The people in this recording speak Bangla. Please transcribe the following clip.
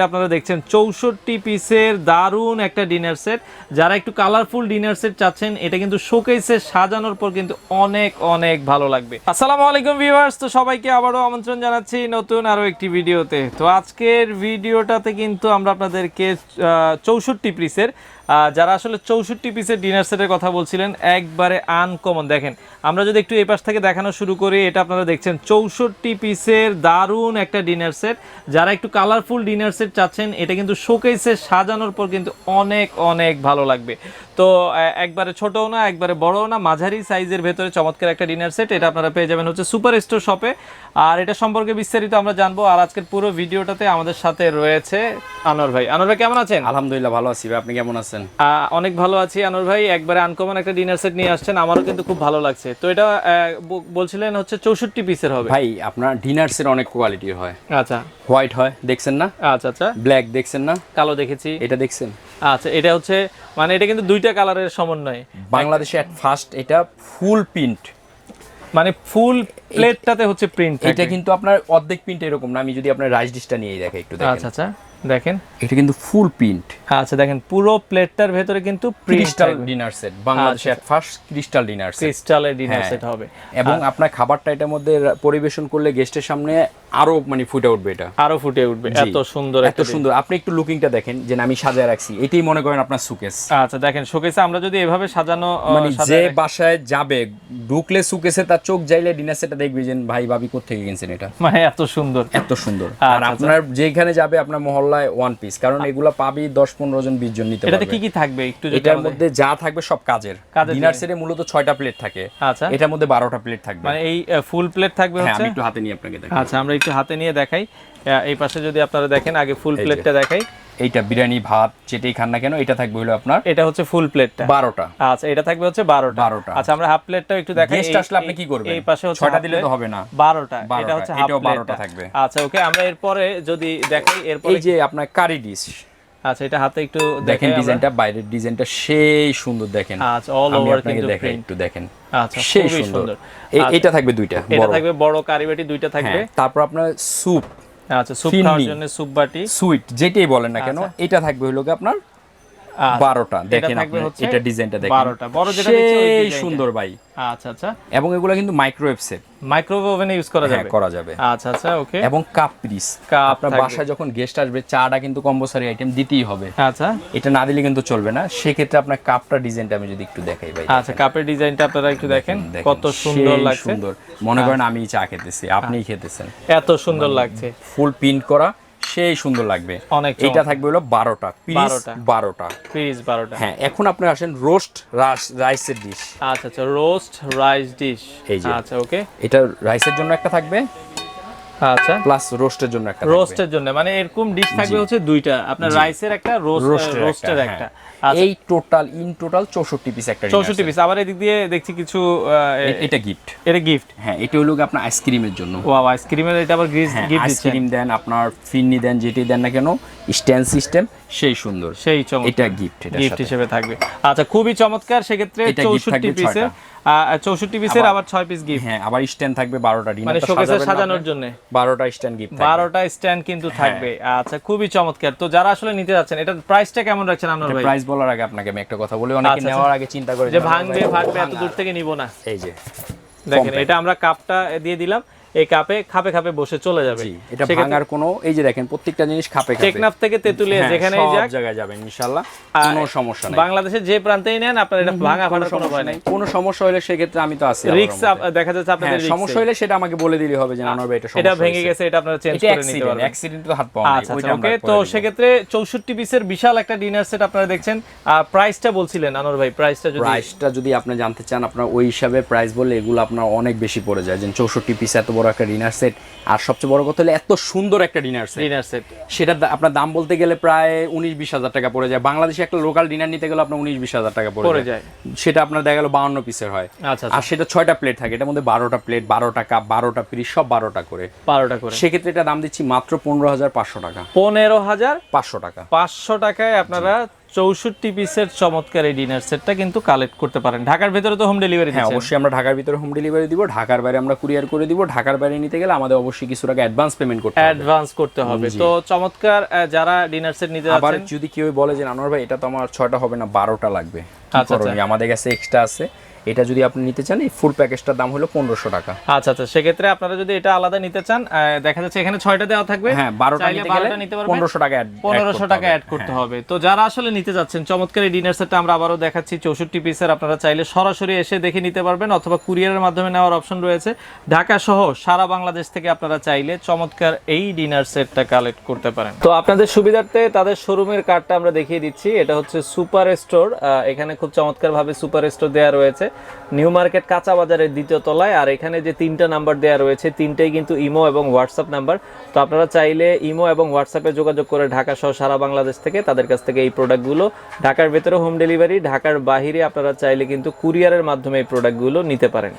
এটা আপনারা দেখছেন। চৌষট্টি পিসের দারুণ একটা ডিনার সেট যারা একটু কালারফুল ডিনার সেট চাচ্ছেন, এটা কিন্তু শোকেসে সাজানোর পর কিন্তু অনেক অনেক ভালো লাগবে। আসসালামু আলাইকুম ভিউয়ার্স তো সবাইকে আবারও আমন্ত্রণ জানাচ্ছি নতুন আরও একটি ভিডিওতে তো আজকের ভিডিওটাতে কিন্তু আমরা আপনাদেরকে চৌষট্টি পিসের যারা আসলে চৌষট্টি পিসের ডিনার সেটের কথা বলছিলেন, একবারে আনকমন দেখেন, আমরা যদি একটু এই পাশ থেকে দেখানো শুরু করি, এটা আপনারা দেখছেন, চৌষট্টি পিসের দারুণ একটা ডিনার সেট যারা একটু কালারফুল ডিনার সেট চাচ্ছেন, এটা কিন্তু শোকেসে সাজানোর পর কিন্তু অনেক অনেক ভালো লাগবে। তো একবারে ছোটও না, একবারে বড়ও না, মাঝারি সাইজের ভেতরে চমৎকার একটা ডিনার সেট এটা আপনারা পেয়ে যাবেন হচ্ছে সুপার স্টোর শপে আর এটা সম্পর্কে বিস্তারিত আমরা জানব, আর আজকের পুরো ভিডিওটাতে আমাদের সাথে রয়েছে আনোয়ার ভাই। আনোয়ার ভাই, কেমন আছেন? আলহামদুলিল্লাহ, ভালো আছি আপনি কেমন আছেন? আহ, অনেক ভালো আছি আনোয়ার ভাই। একবারে আনকমন একটা ডিনার সেট নিয়ে আসছেন। আমারও কিন্তু খুব ভালো লাগছে। তো এটা বলছিলেন হচ্ছে চৌষট্টি পিসের হবে। ভাই আপনার ডিনার সেট অনেক কোয়ালিটির হয়। আচ্ছা। হোয়াইট হয় দেখছেন না? আচ্ছা আচ্ছা। ব্ল্যাক দেখছেন না? কালো দেখেছি। এটা দেখছেন? আচ্ছা এটা হচ্ছে মানে এটা কিন্তু দুইটা কালারের সমন্বয়। বাংলাদেশে এট ফার্স্ট এটা ফুল প্রিন্ট মানে ফুল প্লেটটাতে হচ্ছে প্রিন্ট এটা কিন্তু আপনার অর্ধেক প্রিন্ট এরকম না। আমি যদি আপনার রাইস ডিশটা নিয়ে দেখে একটু দেখেন। আচ্ছা আচ্ছা। দেখেন। এটা কিন্তু ফুল প্রিন্ট আচ্ছা দেখেন পুরো প্লেটটার ভেতরে কিন্তু ক্রিস্টাল ডিনার সেট বাংলাদেশে at first crystal dinner set ক্রিস্টালের ডিনার। সেট হবে। এবং আপনার খাবারটা এটার মধ্যে পরিবেশন করলে গেস্টের সামনে আরও মানে ফুটে উঠবে এটা। আরও ফুটে উঠবে। এত সুন্দর এত সুন্দর। আপনি একটু লুকিংটা দেখেন যে আমি সাজায় রাখছি। এটাই মনে করেন আপনার সুকেস আচ্ছা দেখেন শোকেসে আমরা যদি এভাবে সাজানো মানে যে বাসায় যাবে ঢুকলে সুকেসে তার চোখ যাইলে ডিনার সেটটা দেখবি যে ভাই ভাবি কোথেকে কিনছেন এটা? মানে এত সুন্দর। এত সুন্দর। আচ্ছা, আর আপনার যেখানে যাবে আপনার মহল্লায় ওয়ান পিস কারণ এগুলা পাবি দশ পনেরো জন বিশ জন নিতে পারবে। এটাতে কি কি থাকবে? একটু যদি এটার মধ্যে যা থাকবে সব কাজের। ডিনার সেটে মূলত ছয়টা প্লেট থাকে। আচ্ছা। এটার মধ্যে বারোটা প্লেট থাকবে। মানে এই ফুল প্লেট থাকবে হ্যাঁ হচ্ছে? আমি একটু হাতে নিয়ে আপনাকে দেখাই। আচ্ছা আমরা একটু হাতে নিয়ে দেখাই। এই পাশে যদি আপনারা দেখেন আগে ফুল প্লেটটা দেখাই। এইটা বিরিয়ানি ভাত যেটাই খান না কেন এটা থাকবে হলো আপনার এটা হচ্ছে ফুল প্লেটটা বারোটা। আচ্ছা এটা থাকবে হচ্ছে বারোটা। 12টা। আচ্ছা আমরা হাফ প্লেটটাও একটু দেখাই। গেস্ট আসলে আপনি কি করবেন? এই পাশে হচ্ছে 6টা দিলে তো হবে না। বারোটা। এটা হচ্ছে হাফ 12টা প্লেটটা থাকবে। আচ্ছা ওকে আমরা এরপরে যদি দেখাই এরপরে এই যে আপনার কারি ডিশ আচ্ছা এটা হাতে একটু দেখেন ডিজাইনটা বাইরের ডিজাইনটা সেই সুন্দর দেখেন। আচ্ছা অল ওভার কিন্তু দেখেন একটু দেখেন। আচ্ছা সেই সুন্দর। আচ্ছা, এটা থাকবে দুইটা এটা থাকবে বড় কারিবাটি দুইটা থাকবে। হ্যাঁ তারপর আপনার স্যুপ আচ্ছা স্যুপ খাওয়ার জন্য স্যুপ বাটি। সুইট যেটাই বলেন না কেন এটা থাকবে হলো কি আপনার আচ্ছা, বারোটা দেখেন এটা ডিজাইনটা দেখেন। 12টা। বড় যেটা সেই সুন্দর ভাই। আচ্ছা আচ্ছা। এবং এগুলো কিন্তু মাইক্রোওয়েভ সেট মাইক্রোওয়েভ ওভেনে ইউজ করা হ্যাঁ যাবে। করা যাবে। আচ্ছা আচ্ছা ওকে এবং কাপ পিস কাপ আপনার বাসায় যখন গেস্ট আসবে চাটা কিন্তু কম্পালসারি আইটেম দিতেই হবে। আচ্ছা। এটা না দিলে কিন্তু চলবে না। সেক্ষেত্রে আপনার কাপটা ডিজাইনটা আমি যদি একটু দেখাই ভাই আচ্ছা কাপের ডিজাইনটা আপনারা একটু দেখেন কত সুন্দর লাগছে। সুন্দর। মনে করেন আমি চা খেতেছি আপনিই খেতেছেন। এত সুন্দর লাগছে। ফুল প্রিন্ট করা। সেই সুন্দর লাগবে। অনেক এটা থাকবে হলো বারোটা পিস 12টা। বারোটা। পিস বারোটা। হ্যাঁ এখন আপনি আসেন রোস্ট রাস রাইসের ডিশ। আচ্ছা আচ্ছা রোস্ট রাইস ডিশ। এই যে। আচ্ছা ওকে। এটা রাইসের জন্য একটা থাকবে। আচ্ছা। প্লাস রোস্টের জন্য একটা রোস্টের জন্য মানে এরকম ডিশ থাকবে হচ্ছে দুইটা। আপনার রাইসের একটা রোস্টের রোস্টের একটা, হ্যাঁ। আচ্ছা। এই টোটাল ইন টোটাল চৌষট্টি পিস একটা চৌষট্টি পিস আবার এদিক দিয়ে দেখছি কিছু এটা গিফট এটা গিফট হ্যাঁ এটা হলো আপনার আইসক্রিমের জন্য। ও আইসক্রিমের এটা আবার গিফট হ্যাঁ গিফট আইসক্রিম দেন আপনার ফিরনি দেন যেটি দেন না কেন স্ট্যান্ড সিস্টেম সেই সুন্দর। সেই চমৎকার। এটা গিফট এটা গিফট হিসেবে থাকবে। আচ্ছা খুবই চমৎকার। সেক্ষেত্রে চৌষট্টি পিসের চৌষট্টি পিসের আবার ছয় পিস গিফট হ্যাঁ আবার স্ট্যান্ড থাকবে বারোটা মানে শোকেসে সাজানোর জন্য। বারোটা স্ট্যান্ড গিফট বারোটা স্ট্যান্ড কিন্তু থাকবে। আচ্ছা খুবই চমৎকার। তো যারা আসলে নিতে যাচ্ছেন এটার প্রাইসটা কেমন রাখছেন আপনার ভাই? প্রাইস বলার আগে আপনাকে আমি একটা কথা বলি অনেকে আচ্ছা, নেওয়ার আগে চিন্তা করে যে যে ভাঙবে ফাটবে এত দূর থেকে নিব না। এই যে দেখেন এটা আমরা কাপটা দিয়ে দিলাম। এই কাপে খাপে খাপে বসে চলে যাবে। এটা ভাঙার কোনো এই যে দেখেন প্রত্যেকটা জিনিস খাপে খাপে। টেকনাফ থেকে তেতুলিয়া হ্যাঁ, যেখানেই সব যাক জায়গায় যাবেন ইনশাআল্লাহ। কোনো সমস্যা নাই। বাংলাদেশের যে প্রান্তেই নেন আপনার এটা ভাঙা ফাটার কোনো ভয় নাই। কোনো সমস্যা হলে সেক্ষেত্রে আমি তো আছি রিক্স দেখা যাচ্ছে আপনাদের হ্যাঁ, সমস্যা হলে সেটা আমাকে বলে দিলে হবে যে ভাই এটা এটা ভেঙে গেছে এটা আপনারা চেঞ্জ করে নিতে পারবেন। অ্যাক্সিডেন্ট তো হাত পাওয়া আচ্ছা আচ্ছা ওকে তো দিব। সেক্ষেত্রে চৌষট্টি পিসের বিশাল একটা ডিনার সেট আপনারা দেখছেন। আর প্রাইসটা বলছিলেন আনোর ভাই প্রাইসটা যদি প্রাইসটা যদি আপনি জানতে চান আপনার ওই হিসাবে প্রাইস বলে এগুলো আপনার অনেক বেশি পড়ে যায়। যে চৌষট্টি পিস এত বড় একটা ডিনার সেট আর সবচেয়ে বড় কথা হলো এত সুন্দর একটা ডিনার সেট ডিনার সেট সেটা আপনার দাম বলতে গেলে প্রায় উনিশ বিশ হাজার টাকা পড়ে যায়। বাংলাদেশে একটা লোকাল ডিনার নিতে গেলে আপনার উনিশ বিশ হাজার টাকা পড়ে যায়। যায়। সেটা আপনার দেখা গেল বাউন্ন পিসের হয়। আচ্ছা আর সেটা ছয়টা প্লেট থাকে। এটার মধ্যে বারোটা প্লেট বারোটা কাপ বারোটা পিস সব বারোটা করে। বারোটা করে। সেক্ষেত্রে এটা দাম দিচ্ছি মাত্র পনেরো হাজার পাঁচশো টাকা। পনেরো হাজার পাঁচশো টাকা। পাঁচশো টাকায় আপনারা চৌষট্টি পিসের চমৎকার এই ডিনার সেটটা কিন্তু কালেক্ট করতে পারেন। ঢাকার ভিতরে তো হোম ডেলিভারি হ্যাঁ অবশ্যই আমরা ঢাকার ভিতরে হোম ডেলিভারি দিব ঢাকার বাইরে আমরা কুরিয়ার করে দিব ঢাকার বাইরে নিতে গেলে আমাদের অবশ্যই কিছু টাকা অ্যাডভান্স পেমেন্ট করতে হবে। অ্যাডভান্স করতে হবে। তো চমৎকার যারা ডিনার সেট নিতে আবার যদি কেউ বলে যে আনোয়ার ভাই এটা তো আমার ছয়টা হবে না বারোটা লাগবে। আচ্ছা, আমাদের কাছে এক্সট্রা আছে। এটা যদি আপনি নিতে চান এই ফুল প্যাকেজটার দাম হলো পনেরোশো টাকা। আচ্ছা আচ্ছা সেক্ষেত্রে আপনারা যদি এটা আলাদা নিতে চান দেখা যাচ্ছে এখানে ছয়টা দেওয়া থাকবে। হ্যাঁ বারোটা নিতে পারবেন। পনেরোশো টাকা পনেরোশো টাকা। অ্যাড করতে হবে। তো যারা আসলে নিতে যাচ্ছেন চমৎকার এই ডিনার সেটটা আমরা আবারও দেখাচ্ছি। চৌষট্টি পিসের আপনারা চাইলে সরাসরি এসে দেখে নিতে পারবেন অথবা কুরিয়ারের মাধ্যমে নেওয়ার অপশন রয়েছে। ঢাকা সহ সারা বাংলাদেশ থেকে আপনারা চাইলে চমৎকার এই ডিনার সেটটা কালেক্ট করতে পারেন। তো আপনাদের সুবিধার্থে তাদের শোরুমের কার্ডটা আমরা দেখিয়ে দিচ্ছি। এটা হচ্ছে সুপার স্টোর এখানে খুব চমৎকার ভাবে সুপার স্টোর দেওয়া রয়েছে। নিউ মার্কেট কাঁচা বাজারের দ্বিতীয় তলায়। আর এখানে যে তিনটা নাম্বার দেওয়া রয়েছে, তিনটেই কিন্তু ইমো এবং হোয়াটসঅ্যাপ নাম্বার। তো আপনারা চাইলে ইমো এবং হোয়াটসঅ্যাপে যোগাযোগ করে ঢাকা সহ সারা বাংলাদেশ থেকে তাদের কাছ থেকে এই প্রোডাক্টগুলো ঢাকার ভেতরে হোম ডেলিভারি, ঢাকার বাহিরে আপনারা চাইলে কিন্তু কুরিয়ারের মাধ্যমে এই প্রোডাক্টগুলো নিতে পারেন।